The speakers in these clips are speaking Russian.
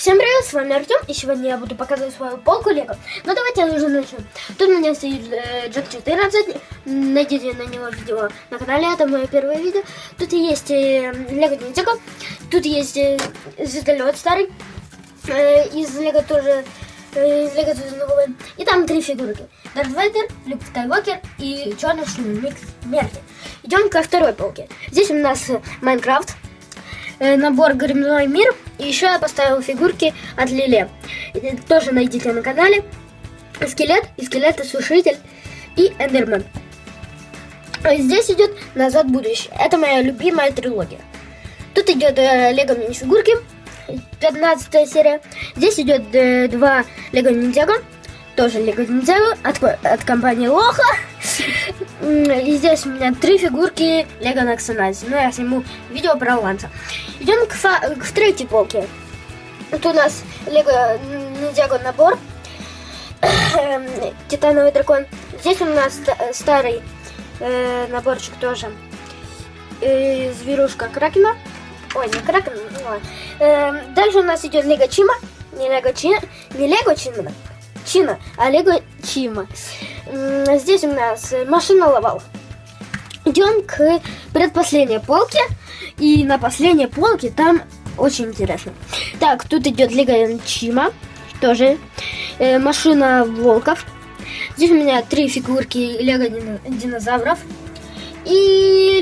Всем привет, с вами Артем, и сегодня я буду показывать свою полку Лего. Ну давайте уже начнем. Тут у меня стоит э, Джек 14, найдите на него видео на канале, это мое первое видео. Тут есть э, Лего Ниндзяго, тут есть э, звездолет старый, э, из Лего тоже, из Лего войны. И там три фигурки. Дарт Вейдер, Люк Скайуокер и Черный Шлемик Смерти. Идем ко второй полке. Здесь у нас Майнкрафт, набор Грибной мир. И еще я поставил фигурки от Лиле. Тоже найдите на канале. Скелет, и скелет-сушитель и Эндермен. А Здесь идет Назад в будущее. Это моя любимая трилогия. Тут идет э, Лего мини-фигурки. 15 серия. Здесь идет э, два Лего Ниндзяго. Тоже Лего Ниндзяго от, от компании Лоха. И здесь у меня три фигурки Лего Наксонази. Ну, я сниму видео про Ланса. Идем к, фа- к третьей полке. Тут у нас Лего Ниндзяго набор. Эм, Титановый дракон. Здесь у нас ста- старый э, наборчик тоже. Э, зверушка Кракена. Ой, не Кракен, ну ладно. Эм, дальше у нас идет Лего Чима. Не Лего Чима, не Лего Чима, Чина, а Лего Чима. Здесь у нас машина лавал. Идем к предпоследней полке. И на последней полке там очень интересно. Так, тут идет Лего Чима. Тоже э, машина волков. Здесь у меня три фигурки Лего дино- динозавров. И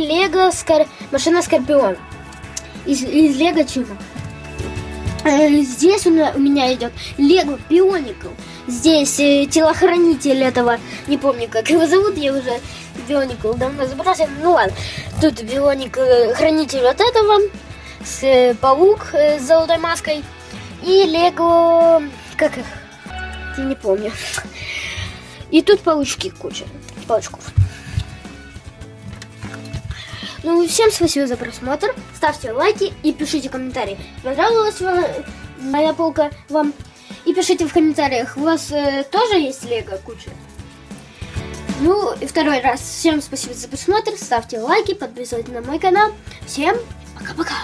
Лего скор... машина Скорпион. Из, из Лего Чима. Э, Здесь у меня, у меня идет Лего Бионикл. Здесь э, телохранитель этого, не помню, как его зовут, я уже Бионикл давно забрался. Ну ладно, тут Бионикл, э, хранитель вот этого, с, э, паук с золотой маской. И Лего, как их, я не помню. И тут паучки куча, паучков. Ну, всем спасибо за просмотр. Ставьте лайки и пишите комментарии. Понравилась моя полка вам? И пишите в комментариях, у вас э, тоже есть лего куча? Ну, и второй раз. Всем спасибо за просмотр. Ставьте лайки, подписывайтесь на мой канал. Всем пока-пока.